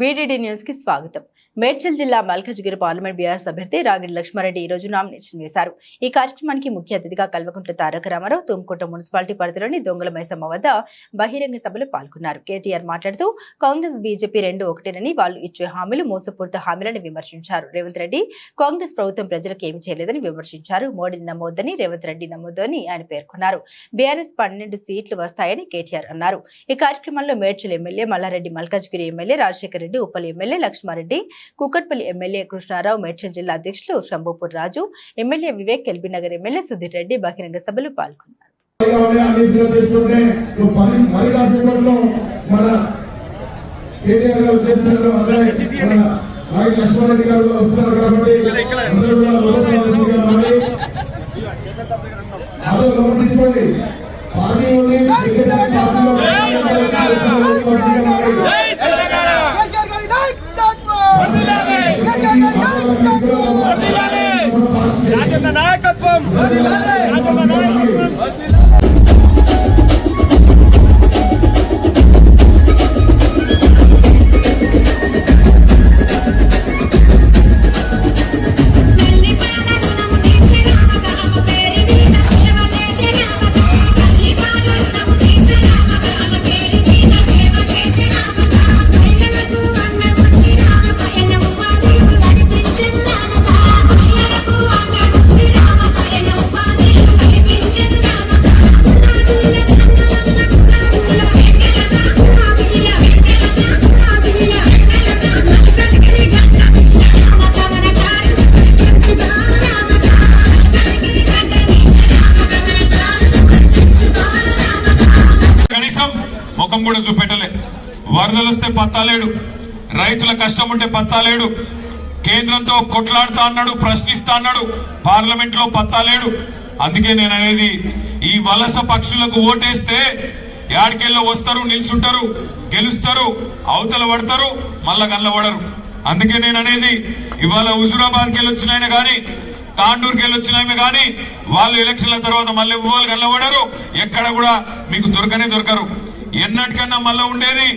BDD న్యూస్కి స్వాగతం. మేడ్చల్ జిల్లా మల్కజ్గిరి పార్లమెంట్ బీఆర్ఎస్ అభ్యర్థి రాగిడి లక్ష్మారెడ్డి ఈ రోజు నామినేషన్ వేశారు. ఈ కార్యక్రమానికి ముఖ్య అతిథిగా కల్వకుంట్ల తారక రామారావు తుమ్కుంట మున్సిపాలిటీ పరిధిలోని దొంగల మైసమ్మ వద్ద బహిరంగ సభలో పాల్గొన్నారు. కేటీఆర్ మాట్లాడుతూ కాంగ్రెస్ బీజేపీ రెండు ఒకటేనని వాళ్ళు ఇచ్చే హామీలు మోసపూరిత హామీలని విమర్శించారు. రేవంత్ రెడ్డి కాంగ్రెస్ ప్రభుత్వం ప్రజలకు ఏమి చేయలేదని విమర్శించారు. మోడీని నమ్మొద్దని రేవంత్ రెడ్డి నమ్మొద్దని ఆయన పేర్కొన్నారు. బీఆర్ఎస్ పన్నెండు సీట్లు వస్తాయని కేటీఆర్ అన్నారు. ఈ కార్యక్రమంలో Medchal MLA Malla Reddy Malkajgiri MLA Rajasekhara Reddy Uppal MLA Lakshma Reddy Kukatpally MLA Krishna Rao Medchal జిల్లా అధ్యక్షులు శంభూపూర్ రాజు ఎమ్మెల్యే వివేక్ ఎల్బీనగర్ ఎమ్మెల్యే సుధీర్ రెడ్డి బహిరంగ సభలు పాల్గొన్నారు. లక్ష్మారెడ్డి గారు వస్తున్నారు కాబట్టి అందరూ కూడా తీసుకోండి ఉంది పార్టీలో 네. పత్తాలేడు. రైతుల కష్టం ఉంటే పత్తాలేడు. కేంద్రంతో కొట్లాడుతా అన్నాడు ప్రశ్నిస్తా అన్నాడు పార్లమెంట్లో పత్తాలేడు. అందుకే నేను అనేది ఈ వలస పక్షులకు ఓటేస్తే యాడికెళ్ళో వస్తారు నిల్చుంటారు గెలుస్తారు అవతల పడతారు మళ్ళా గల్లబడరు అందుకే నేను అనేది ఇవాళ హుజురాబాద్కి వెళ్ళి వచ్చినాయన కానీ తాండూరుకి వెళ్ళి వచ్చినాయమే కానీ వాళ్ళు ఎలక్షన్ల తర్వాత మళ్ళీ ఇవ్వాలి కళ్ళబడరు ఎక్కడ కూడా మీకు దొరకనే దొరకరు. ఎన్నటికన్నా మళ్ళీ ఉండేది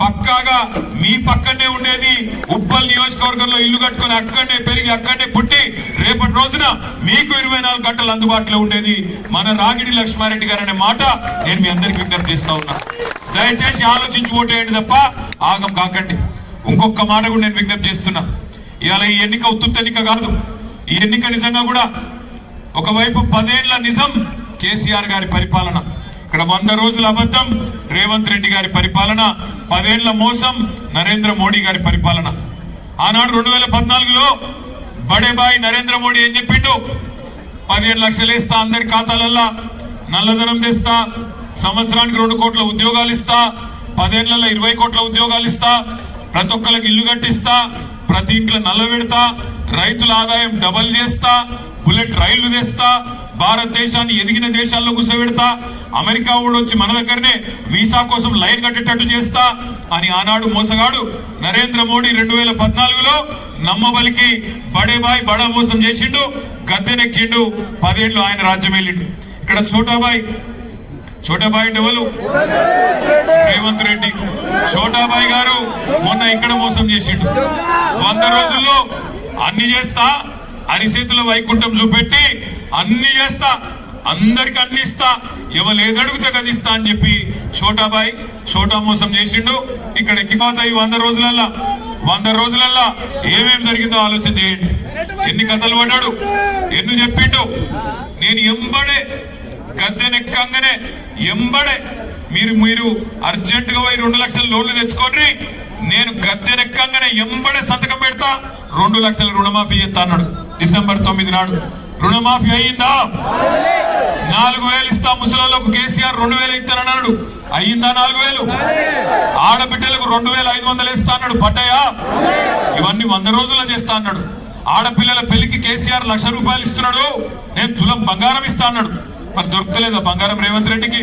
పక్కాగా మీ పక్కనే ఉండేది ఉప్పల్ నియోజకవర్గంలో ఇల్లు కట్టుకొని అక్కడనే పెరిగి అక్కడనే పుట్టి రేపటి రోజున మీకు ఇరవై నాలుగు గంటలు అందుబాటులో ఉండేది మన రాగిడి లక్ష్మారెడ్డి గారు అనే మాట నేను మీ అందరికి విజ్ఞప్తి చేస్తా ఉన్నా. దయచేసి ఆలోచించి ఓటేయండి తప్ప ఆగం కాకండి. ఇంకొక మాట కూడా నేను విజ్ఞప్తి చేస్తున్నా. ఇవాళ ఈ ఎన్నిక ఉత్తుత్త ఎన్నిక కాదు. ఈ ఎన్నిక నిజంగా కూడా ఒకవైపు పదేళ్ళ నిజం కేసీఆర్ గారి పరిపాలన ఇక్కడ వంద రోజుల అబద్ధం. రేవంత్ రెడ్డి గారి పరిపాలన పదేళ్ళ మోసం నరేంద్ర మోడీ గారి పరిపాలన. ఆనాడు రెండు వేల పద్నాలుగులో బడేబాయి నరేంద్ర మోడీ ఏం చెప్పిండు? పదిహేను లక్షలు ఇస్తా అందరి ఖాతాలల్లా నల్లధనం తెస్తా సంవత్సరానికి రెండు కోట్ల ఉద్యోగాలు ఇస్తా పదేళ్ళలో ఇరవై కోట్ల ఉద్యోగాలు ఇస్తా ప్రతి ఒక్కరికి ఇల్లు కట్టిస్తా ప్రతి ఇంట్లో నల్ల పెడతా రైతుల ఆదాయం డబల్ చేస్తా బుల్లెట్ రైళ్ళు తెస్తా భారతదేశాన్ని ఎదిగిన దేశాల్లో కూర్చోబెడతా అమెరికా కూడా వచ్చి మన దగ్గరనే వీసా కోసం లైన్ కట్టేటట్టు చేస్తా అని ఆనాడు మోసగాడు నరేంద్ర మోడీ రెండు వేల పద్నాలుగులో నమ్మబలికి బడేబాయ్ బడా మోసం చేసిండు గద్దెనెక్కిండు పదేళ్ళు ఆయన రాజ్యం వెళ్ళిండు ఇక్కడ చోటాబాయ్ చోటాబాయ్ అంటే రేవంత్ రెడ్డి. చోటాబాయ్ గారు మొన్న ఇక్కడ మోసం చేసిండు. వంద రోజుల్లో అన్ని చేస్తా అరిచేతుల వైకుంఠం చూపెట్టి అన్ని చేస్తా అందరికి అన్ని ఇస్తా ఎవరు ఏదడుగుతే కదా ఇస్తా అని చెప్పి చోటాబాయ్ ఛోటా మోసం చేసిండు. ఇక్కడ ఎక్కిపోతాయి వంద రోజులల్లా. వంద రోజులల్లా ఏమేం జరిగిందో ఆలోచన చేయండి. ఎన్ని కథలు పడ్డాడు ఎన్ని చెప్పిండు. నేను ఎంబడే గద్దెనెక్కంగానే ఎంబడే. మీరు మీరు అర్జెంట్గా పోయి రెండు లక్షల లోన్లు తెచ్చుకోండి. నేను గద్దెనెక్కంగానే ఎంబడే సంతకం పెడతా రెండు లక్షల రుణమాఫీ చేస్తా అన్నాడు. డిసెంబర్ తొమ్మిది నాడు. రుణమాఫీ అయ్యిందా నాలుగు వేలు ఇస్తా ముసలోళ్ళకు కేసీఆర్ రెండు వేలు ఇస్తానన్నాడు అయ్యిందా నాలుగు వేలు? ఆడబిడ్డలకు రెండు వేల ఐదు వందలు ఇస్తా అన్నాడు పడ్డాయా ఇవన్నీ వంద రోజుల్లో చేస్తా అన్నాడు. ఆడపిల్లల పెళ్ళికి కేసీఆర్ లక్ష రూపాయలు ఇస్తున్నాడు. నేను తులం బంగారం ఇస్తా అన్నాడు. మరి దొరకలేదా బంగారం రేవంత్ రెడ్డికి?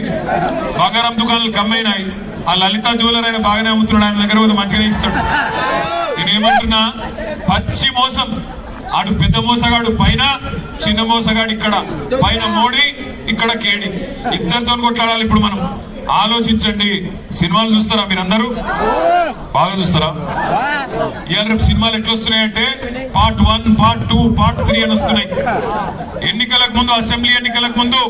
బంగారం దుకాణాలు కమ్మైనాయి ఆ లలిత జ్యువెలర్ ఆయన బాగానే అమ్ముతున్నాడు. ఆయన దగ్గర పోతే మంచిగానే ఇస్తాడు. నేనేమంటున్నా పచ్చి మోసం. ఆడు పెద్ద మోసగాడు పైన చిన్న మోసగాడు ఇక్కడ. పైన మోడీ ఇక్కడ కేడి. ఇద్దరితో కొట్లాడాలి ఇప్పుడు మనం. ఆలోచించండి. సినిమాలు చూస్తారా మీరందరూ? బాగా చూస్తారా? ఇవాళ రేపు సినిమాలు ఎట్లా వస్తున్నాయంటే part one part two part three అని వస్తున్నాయి. ఎన్నికలకు ముందు అసెంబ్లీ ఎన్నికలకు ముందు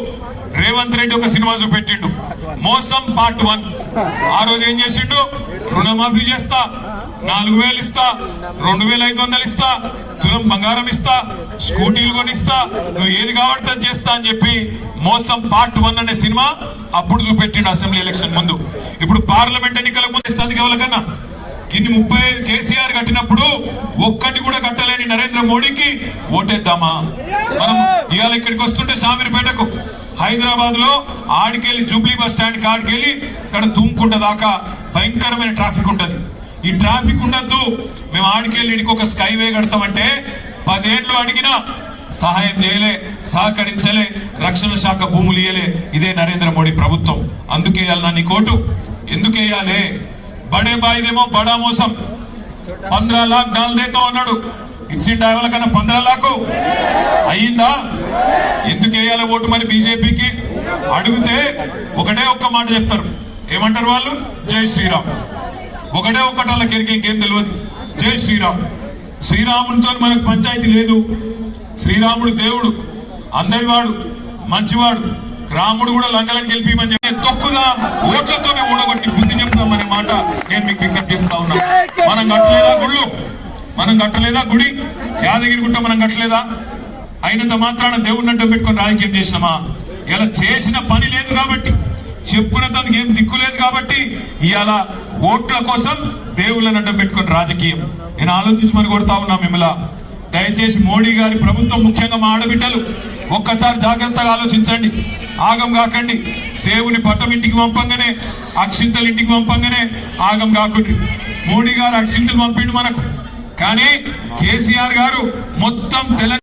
రేవంత్ రెడ్డి ఒక సినిమా చూపెట్టిండు. మోసం పార్ట్ వన్ ఆ రోజు ఏం చేసిండు? రుణమాఫీ చేస్తా. నాలుగు వేలు ఇస్తా రెండు వేల ఐదు వందలు ఇస్తా తులం బంగారం ఇస్తా స్కూటీలు కొనిస్తా నువ్వు ఏది కావాలంటే చేస్తా అని చెప్పి మోసం పార్ట్ వన్ అనే సినిమా అప్పుడు చూపెట్టిండు అసెంబ్లీ ఎలక్షన్ ముందు. ఇప్పుడు పార్లమెంట్ ఎన్నికలకు ముందు ఇస్తుంది ఎవరికన్నా? కింది ముప్పై ఐదు కేసీఆర్ కట్టినప్పుడు ఒక్కటి కూడా కట్టలేని నరేంద్ర మోడీకి ఓటేద్దామా? మనం ఇవాళ ఇక్కడికి వస్తుంటే షామీర్పేటకు హైదరాబాద్లో ఆడికెళ్ళి జూబ్లీ బస్ స్టాండ్ కాడికెళ్ళి ఇక్కడ తుమ్ముకుంట దాకా భయంకరమైన ట్రాఫిక్ ఉంటది. ఈ ట్రాఫిక్ ఉండద్దు. మేము ఆడికెళ్ళి ఇడికి ఒక స్కైవే కడతామంటే పదేళ్ళు అడిగినా సహాయం చేయలే సహకరించలే రక్షణ శాఖ భూములు ఇయ్యలే. ఇదే నరేంద్ర మోడీ ప్రభుత్వం. అందుకే నా నీ కోటు ఎందుకేయాలే బడే బాయిదేమో బడా మోసం. పంద్రా లాక్ డాల్ అన్నాడు ఇచ్చిండు ఎవరికన్నా పంద్రా లాకు? అయ్యిందా? ఎందుకు వేయాలి ఓటు మరి బీజేపీకి? అడిగితే ఒకటే ఒక్క మాట చెప్తారు. ఏమంటారు వాళ్ళు? జై శ్రీరామ్. ఒకటే ఒక్కటి కెరికే ఇంకేం తెలియదు జై శ్రీరామ్. శ్రీరామునితో మనకు పంచాయతీ లేదు. శ్రీరాముడు దేవుడు అందరి వాడు మంచివాడు రాముడు కూడా లంగలను గెలిపిమని చెప్పి తొక్కుగా ఓట్లతోనే ఊడగొట్టి బుద్ధి చెప్తామనే మాట నేను మీకు విజ్ఞప్తి చేస్తా ఉన్నా. మనం కట్టలేదా గుళ్ళు? మనం కట్టలేదా గుడి? యాదగిరి గుట్ట మనం కట్టలేదా? అయినంత మాత్రాన దేవుడిని అడ్డం పెట్టుకొని రాజకీయం చేసినామా? ఇలా చేసిన పని లేదు కాబట్టి చెప్పుకున్నందుకు ఏం దిక్కు లేదు కాబట్టి ఇవాళ ఓట్ల కోసం దేవుళ్ళని అడ్డం పెట్టుకుని రాజకీయం. నేను ఆలోచించి కొడతా ఉన్నా మిమ్మల్ని. దయచేసి మోడీ గారి ప్రభుత్వం ముఖ్యంగా మా ఆడబిడ్డలు ఒక్కసారి జాగ్రత్తగా ఆలోచించండి. ఆగం కాకండి. దేవుని పట్టం ఇంటికి పంపంగానే అక్షింతలు ఇంటికి పంపంగానే ఆగం కాకండి మోడీ గారు అక్షింతలు పంపిండు మనకు. కానీ కేసీఆర్ గారు మొత్తం తెలంగాణ